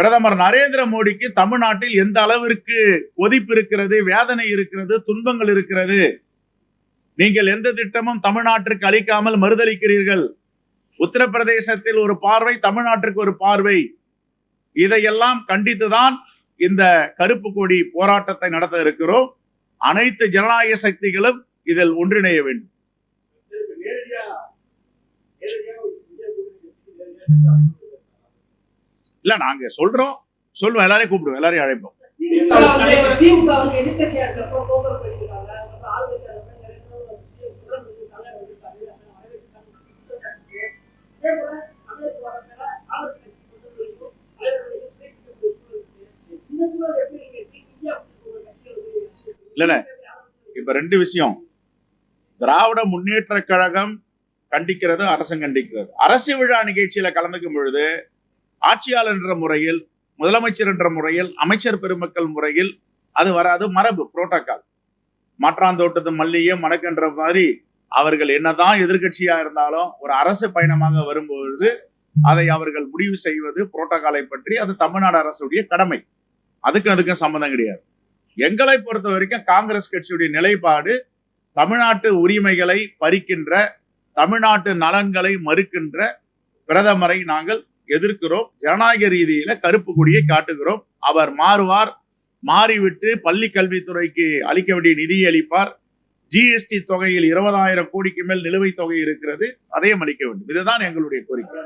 பிரதமர் நரேந்திர மோடிக்கு தமிழ்நாட்டில் எந்த அளவிற்கு கொதிப்பு இருக்கிறது வேதனை இருக்கிறது துன்பங்கள் இருக்கிறது நீங்கள் எந்த திட்டமும் தமிழ்நாட்டிற்கு அளிக்காமல் மறுதளிக்கிறீர்கள் உத்தரப்பிரதேசத்தில் ஒரு பார்வை தமிழ்நாட்டிற்கு ஒரு பார்வை இதையெல்லாம் கண்டித்துதான் இந்த கருப்பு கொடி போராட்டத்தை நடத்த இருக்கிறோம் அனைத்து ஜனநாயக சக்திகளும் இதில் ஒன்றிணைய வேண்டும் இல்ல நாங்க சொல்றோம். சொல்லுவோம் எல்லாரையும் கூப்பிடுவோம் எல்லாரையும் அழைப்போம். திமுக இப்ப ரெண்டு விஷயம். திராவிட முன்னேற்ற கழகம் கண்டிக்கிறது அரசன் கண்டிக்கிறது. அரசு விழா நிகழ்ச்சியில கலந்துக்கும் பொழுது ஆட்சியாளர் என்ற முறையில் முதலமைச்சர் என்ற முறையில் அமைச்சர் பெருமக்கள் முறையில் அது வராது மரபு புரோட்டோக்கால் மாற்றாந்தோட்டத்து மல்லியே மணக்கின்ற மாதிரி அவர்கள் என்னதான் எதிர்கட்சியா இருந்தாலும் ஒரு அரசு பயணமாக வரும்பொழுது அதை அவர்கள் முடிவு செய்வது புரோட்டோகாலை பற்றி அது தமிழ்நாடு அரசுடைய கடமை. அதுக்கும் அதுக்கும் சம்மந்தம் கிடையாது. எங்களை பொறுத்த வரைக்கும் காங்கிரஸ் கட்சியுடைய நிலைப்பாடு தமிழ்நாட்டு உரிமைகளை பறிக்கின்ற தமிழ்நாட்டு நலன்களை மறுக்கின்ற பிரதமரை நாங்கள் எதிர்க்கிறோம் ஜனநாயக ரீதியில கருப்பு கொடியை காட்டுகிறோம். அவர் மாறுவார் மாறிவிட்டு பள்ளி கல்வித்துறைக்கு அளிக்க வேண்டிய நிதியை அளிப்பார். ஜிஎஸ்டி தொகையில் இருபதாயிரம் கோடிக்கு மேல் நிலுவைத் தொகை இருக்கிறது. அதையும் அளிக்க வேண்டும். இதுதான் எங்களுடைய கோரிக்கை.